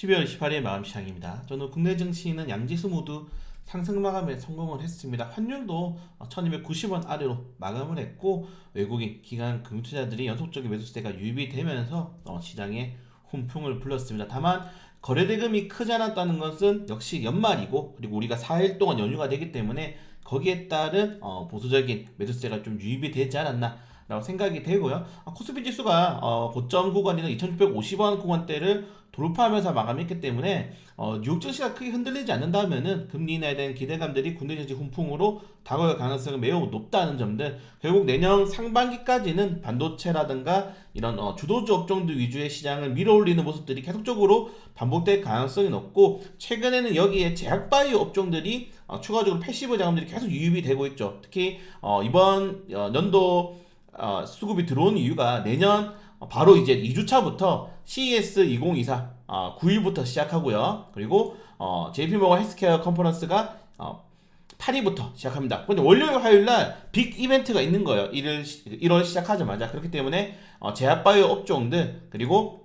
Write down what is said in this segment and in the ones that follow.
12월 28일 마음 시장입니다. 저는 국내 증시는 양지수 모두 상승 마감에 성공을 했습니다. 환율도 1290원 아래로 마감을 했고 외국인 기관 금투자들이 연속적인 매수세가 유입이 되면서 어, 시장에 훈풍을 불렀습니다. 다만 거래대금이 크지 않았다는 것은 역시 연말이고 그리고 우리가 4일 동안 연휴가 되기 때문에 거기에 따른 어, 보수적인 매수세가 좀 유입이 되지 않았나 라고 생각이 되고요. 아, 코스피 지수가 어, 고점 구간이나 2650원 구간대를 돌파하면서 마감했기 때문에 어, 뉴욕 증시가 크게 흔들리지 않는다면은 금리 인하에 대한 기대감들이 국내 증시 훈풍으로 다가올 가능성이 매우 높다는 점들 결국 내년 상반기까지는 반도체라든가 이런 어, 주도주 업종들 위주의 시장을 밀어올리는 모습들이 계속적으로 반복될 가능성이 높고 최근에는 여기에 제약바이오 업종들이 어, 추가적으로 패시브 자금들이 계속 유입이 되고 있죠. 특히 어, 이번 어, 연도 어, 수급이 들어온 이유가 내년 어, 바로 이제 2주차부터 CES 2024 어, 9일부터 시작하고요. 그리고 어, JP모건 헬스케어 컨퍼런스가 어, 8일부터 시작합니다. 근데 월요일 화요일 날 빅 이벤트가 있는 거예요. 1일 1월 시작하자마자 그렇기 때문에 어, 제약바이오 업종들 그리고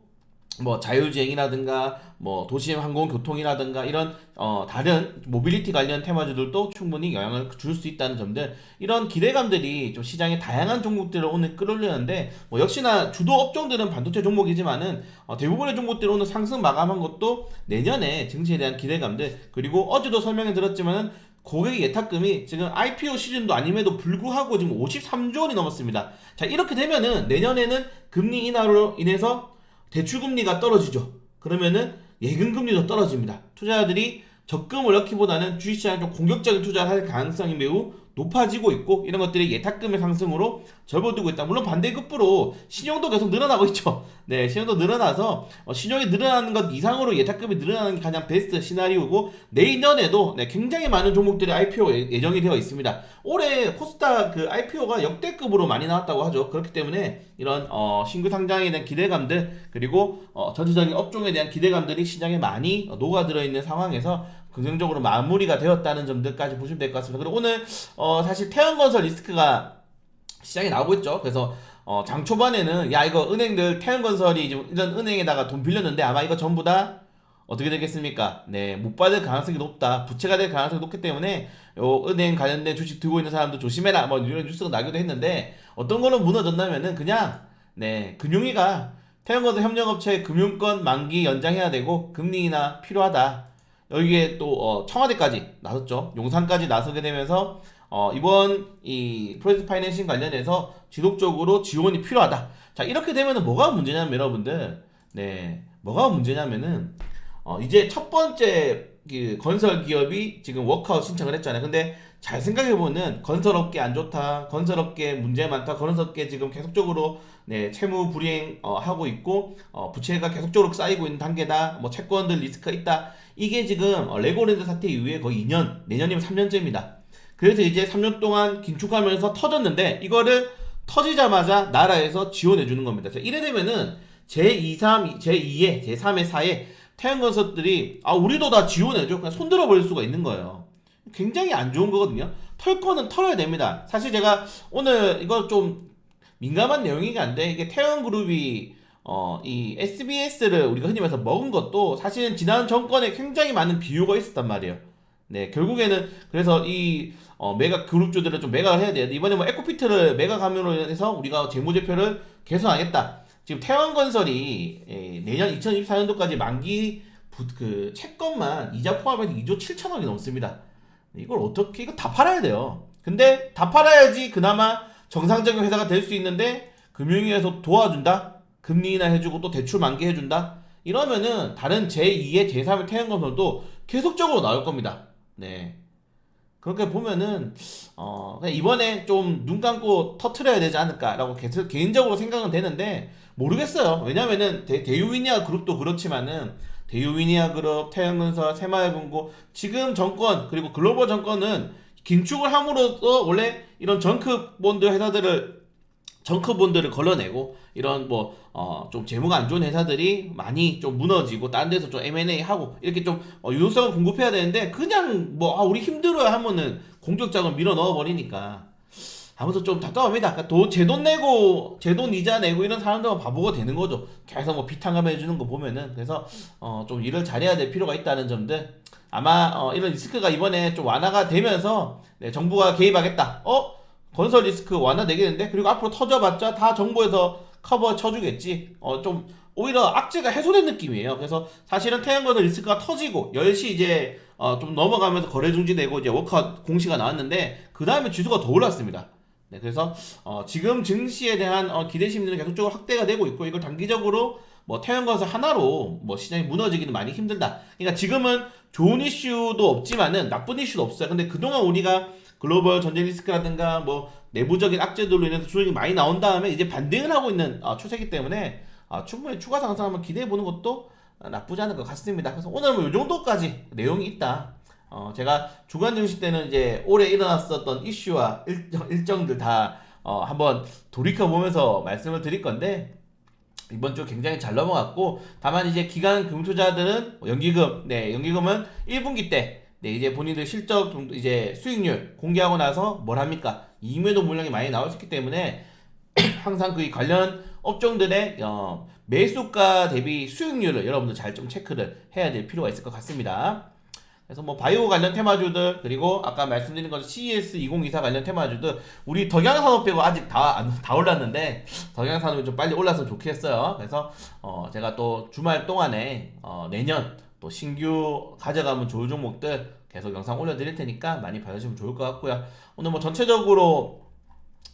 뭐 자율주행이라든가 뭐 도심 항공 교통이라든가 이런 어 다른 모빌리티 관련 테마주들도 충분히 영향을 줄 수 있다는 점들 이런 기대감들이 좀 시장의 다양한 종목들을 오늘 끌어올리는데 뭐 역시나 주도 업종들은 반도체 종목이지만은 어 대부분의 종목들 오늘 상승 마감한 것도 내년에 증시에 대한 기대감들 그리고 어제도 설명해 드렸지만은 고객 예탁금이 지금 IPO 시즌도 아님에도 불구하고 지금 53조 원이 넘었습니다. 자 이렇게 되면은 내년에는 금리 인하로 인해서 대출금리가 떨어지죠. 그러면은 예금금리도 떨어집니다. 투자자들이 적금을 넣기보다는 주식시장에 좀 공격적인 투자를 할 가능성이 매우 높아지고 있고 이런 것들이 예탁금의 상승으로 접어들고 있다. 물론 반대급부로 신용도 계속 늘어나고 있죠. 네, 신용도 늘어나서 어, 신용이 늘어나는 것 이상으로 예탁금이 늘어나는 게 가장 베스트 시나리오고 내년에도 네, 굉장히 많은 종목들이 IPO 예- 예정이 되어 있습니다. 올해 코스닥 그 IPO가 역대급으로 많이 나왔다고 하죠. 그렇기 때문에 이런 어, 신규 상장에 대한 기대감들 그리고 어, 전체적인 업종에 대한 기대감들이 시장에 많이 어, 녹아들어 있는 상황에서 긍정적으로 마무리가 되었다는 점들까지 보시면 될 것 같습니다. 그리고 오늘 어, 사실 태양건설 리스크가 시장에 나오고 있죠. 그래서 어, 장 초반에는 야 이거 은행들 태양건설이 이런 은행에다가 돈 빌렸는데 아마 이거 전부 다 어떻게 되겠습니까? 네, 못 받을 가능성이 높다. 부채가 될 가능성이 높기 때문에 요 은행 관련된 주식 들고 있는 사람도 조심해라. 뭐 이런 뉴스가 나기도 했는데 어떤 거는 무너졌냐면은 그냥 네, 금융위가 태양건설 협력업체 금융권 만기 연장해야 되고 금리 인하 필요하다. 여기에 또 어, 청와대까지 나섰죠. 용산까지 나서게 되면서 어, 이번 이 프로젝트 파이낸싱 관련해서 지속적으로 지원이 필요하다. 자 이렇게 되면은 뭐가 문제냐면 여러분들 네 뭐가 문제냐면은 어, 이제 첫 번째 그 건설 기업이 지금 워크아웃 신청을 했잖아요. 근데 잘 생각해 보면 건설업계 안 좋다, 건설업계 문제 많다, 건설업계 지금 계속적으로 네 채무 불이행 어, 하고 있고 어, 부채가 계속적으로 쌓이고 있는 단계다, 뭐 채권들 리스크가 있다. 이게 지금 어, 레고랜드 사태 이후에 거의 2년, 내년이면 3년째입니다. 그래서 이제 3년 동안 긴축하면서 터졌는데 이거를 터지자마자 나라에서 지원해 주는 겁니다. 자, 이래 되면은 제2, 3, 제2에, 제3에, 4에 태양건설들이 아 우리도 다 지원해줘 그냥 손들어 버릴 수가 있는 거예요. 굉장히 안 좋은 거거든요. 털 거는 털어야 됩니다. 사실 제가 오늘 이거 좀 민감한 내용이긴 한데 이게 태양그룹이 어, 이 SBS를 우리가 흔히 말해서 먹은 것도 사실은 지난 정권에 굉장히 많은 비유가 있었단 말이에요. 네, 결국에는 그래서 이 어, 메가 그룹주들을 좀 매각을 해야 돼요. 이번에 뭐 에코피트를 매각함으로 해서 우리가 재무제표를 개선하겠다. 지금 태양건설이 예, 내년 2024년도까지 만기 부, 그 채권만 이자 포함해서 2조 7천억이 넘습니다. 이걸 어떻게 이거 다 팔아야 돼요. 근데 다 팔아야지 그나마 정상적인 회사가 될 수 있는데 금융위에서 도와준다. 금리 인하 해주고 또 대출 만기 해준다. 이러면은 다른 제2의 제3의 태양 건설도 계속적으로 나올 겁니다. 네. 그렇게 보면은 어 이번에 좀 눈 감고 터트려야 되지 않을까라고 개- 개인적으로 생각은 되는데 모르겠어요. 왜냐면은 대, 대유위니아 그룹도 그렇지만은 대유위니아 그룹, 태양건설, 새마을금고 지금 정권 그리고 글로벌 정권은 긴축을 함으로써 원래 이런 정크 본드 회사들을 정크 본드를 걸러내고 이런 뭐 어 좀 재무가 안 좋은 회사들이 많이 좀 무너지고 다른 데서 좀 M&A 하고 이렇게 좀 어, 유동성을 공급해야 되는데 그냥 뭐 아, 우리 힘들어야 하면은 공격 자금 밀어 넣어 버리니까 하면서 좀 답답합니다. 돈, 제 돈 내고, 제 돈 이자 내고 이런 사람들은 바보가 되는 거죠. 계속 뭐 비탄감 해주는 거 보면은. 그래서, 어, 좀 일을 잘해야 될 필요가 있다는 점들. 아마, 어, 이런 리스크가 이번에 좀 완화가 되면서, 네, 정부가 개입하겠다. 어? 건설 리스크 완화되겠는데? 그리고 앞으로 터져봤자 다 정부에서 커버 쳐주겠지. 어, 좀, 오히려 악재가 해소된 느낌이에요. 그래서 사실은 태양광 리스크가 터지고 10시 이제 어, 좀 넘어가면서 거래 중지되고 이제 워커 공시가 나왔는데 그 다음에 지수가 더 올랐습니다. 네, 그래서 어, 지금 증시에 대한 어, 기대 심리는 계속적으로 확대가 되고 있고 이걸 단기적으로 뭐 태양광에서 하나로 뭐 시장이 무너지기는 많이 힘들다. 그러니까 지금은 좋은 이슈도 없지만은 나쁜 이슈도 없어요. 근데 그동안 우리가 글로벌 전쟁 리스크라든가 뭐 내부적인 악재들로 인해서 수익이 많이 나온 다음에 이제 반등을 하고 있는 어, 추세이기 때문에 어, 충분히 추가 상승 한번 기대해 보는 것도 나쁘지 않은 것 같습니다. 그래서 오늘 뭐이 정도까지 내용이 있다. 어, 제가 주간 증시 때는 이제 올해 일어났었던 이슈와 일정, 일정들 다 어, 한번 돌이켜 보면서 말씀을 드릴 건데 이번 주 굉장히 잘 넘어갔고 다만 이제 기간 금투자들은 연기금 네 연기금은 1분기 때 네, 이제 본인들 실적 좀 이제 수익률 공개하고 나서 뭘 합니까? 이매도 물량이 많이 있기 때문에 항상 그 관련 업종들의 어, 매수가 대비 수익률을 여러분들 잘 좀 체크를 해야 될 필요가 있을 것 같습니다. 그래서 뭐 바이오 관련 테마주들 그리고 아까 말씀드린 것처럼 CES 2024 관련 테마주들 우리 덕양산업 빼고 아직 다, 안- 다 올랐는데 덕양산업이 좀 빨리 올라서 좋겠어요. 그래서 어 제가 또 주말 동안에 어 내년 또 신규 가져가면 좋을 종목들 계속 영상 올려드릴 테니까 많이 봐주시면 좋을 것 같고요. 오늘 뭐 전체적으로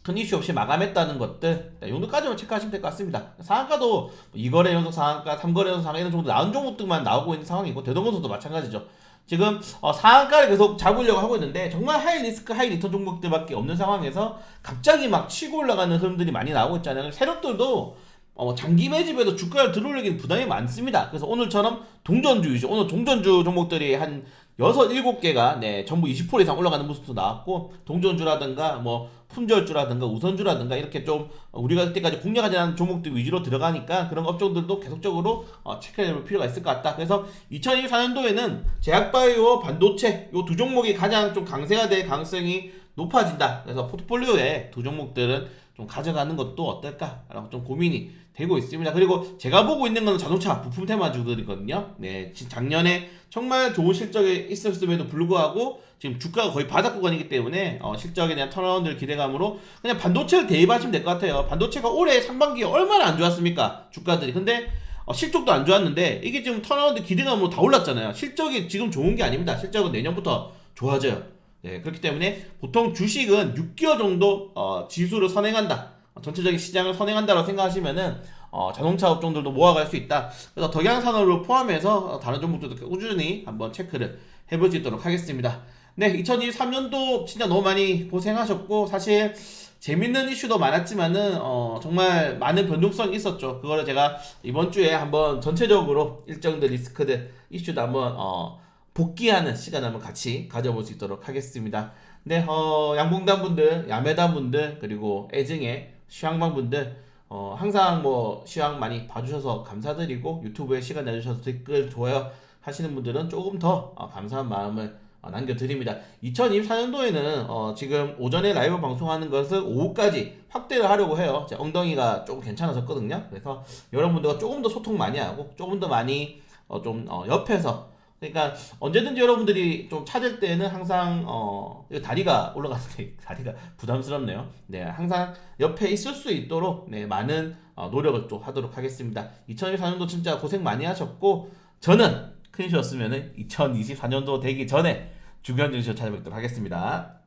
큰 이슈 없이 마감했다는 것들 이 정도까지만 체크하시면 될 것 같습니다. 상한가도 2거래 연속 상한가, 3거래 연속 상한가 이런 정도 나온 종목들만 나오고 있는 상황이고 대동건설도 마찬가지죠. 지금 어, 상한가를 계속 잡으려고 하고 있는데 정말 하이 리스크 하이 리턴 종목들밖에 없는 상황에서 갑자기 막 치고 올라가는 흐름들이 많이 나오고 있잖아요. 세력들도 어, 장기 매집에도 주가를 들어올리기는 부담이 많습니다. 그래서 오늘처럼 동전주이죠. 오늘 동전주 종목들이 한 6, 7개가 네, 전부 20% 이상 올라가는 모습도 나왔고 동전주라든가 뭐 품절주라든가 우선주라든가 이렇게 좀 우리가 그때까지 공략하지 않은 종목들 위주로 들어가니까 그런 업종들도 계속적으로 어, 체크해 볼 필요가 있을 것 같다. 그래서 2024년도에는 제약바이오, 반도체 이 두 종목이 가장 좀 강세가 될 가능성이 높아진다. 그래서 포트폴리오에 두 종목들은 좀 가져가는 것도 어떨까라고 좀 고민이 되고 있습니다. 그리고 제가 보고 있는 건 자동차 부품 테마주들이거든요. 네, 지- 작년에 정말 좋은 실적이 있었음에도 불구하고 지금 주가가 거의 바닥 구간이기 때문에 어, 실적에 대한 턴어라운드 기대감으로 그냥 반도체를 대입하시면 될 것 같아요. 반도체가 올해 상반기에 얼마나 안 좋았습니까? 주가들이. 근데 어, 실적도 안 좋았는데 이게 지금 턴어라운드 기대감으로 다 올랐잖아요. 실적이 지금 좋은 게 아닙니다. 실적은 내년부터 좋아져요. 네, 그렇기 때문에 보통 주식은 6개월 정도 어, 지수를 선행한다. 어, 전체적인 시장을 선행한다고 생각하시면은 어, 자동차 업종들도 모아갈 수 있다. 그래서 덕양산업을 포함해서 어, 다른 종목들도 꾸준히 한번 체크를 해볼 수 있도록 하겠습니다. 네, 2023년도 진짜 너무 많이 고생하셨고 사실 재밌는 이슈도 많았지만은 어, 정말 많은 변동성이 있었죠. 그거를 제가 이번 주에 한번 전체적으로 일정들 리스크들 이슈도 한번 어, 복귀하는 시간 한번 같이 가져볼 수 있도록 하겠습니다. 네, 어, 양봉단 분들, 야매단 분들, 그리고 애증의 시황방 분들, 어, 항상 뭐 시황 많이 봐주셔서 감사드리고 유튜브에 시간 내주셔서 댓글, 좋아요 하시는 분들은 조금 더 어, 감사한 마음을 어, 남겨드립니다. 2024년도에는 어, 지금 오전에 라이브 방송하는 것을 오후까지 확대를 하려고 해요. 제 엉덩이가 조금 괜찮아졌거든요. 그래서 여러분들과 조금 더 소통 많이 하고 조금 더 많이 어, 좀 어, 옆에서 그러니까 언제든지 여러분들이 좀 찾을 때는 항상 어 다리가 올라가는데 다리가 부담스럽네요. 네, 항상 옆에 있을 수 있도록 네 많은 어, 노력을 또 하도록 하겠습니다. 2024년도 진짜 고생 많이 하셨고 저는 큰 이슈였으면은 2024년도 되기 전에 중요한 뉴스 찾아뵙도록 하겠습니다.